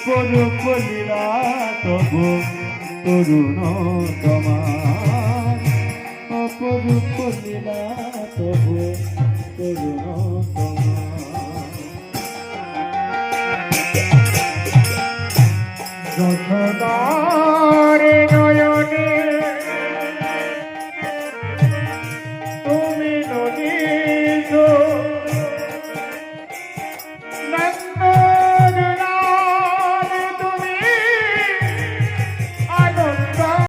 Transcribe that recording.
অপরূপ লীলা তবু তরুণ তোমার অপরু লীলা তবু তরুণ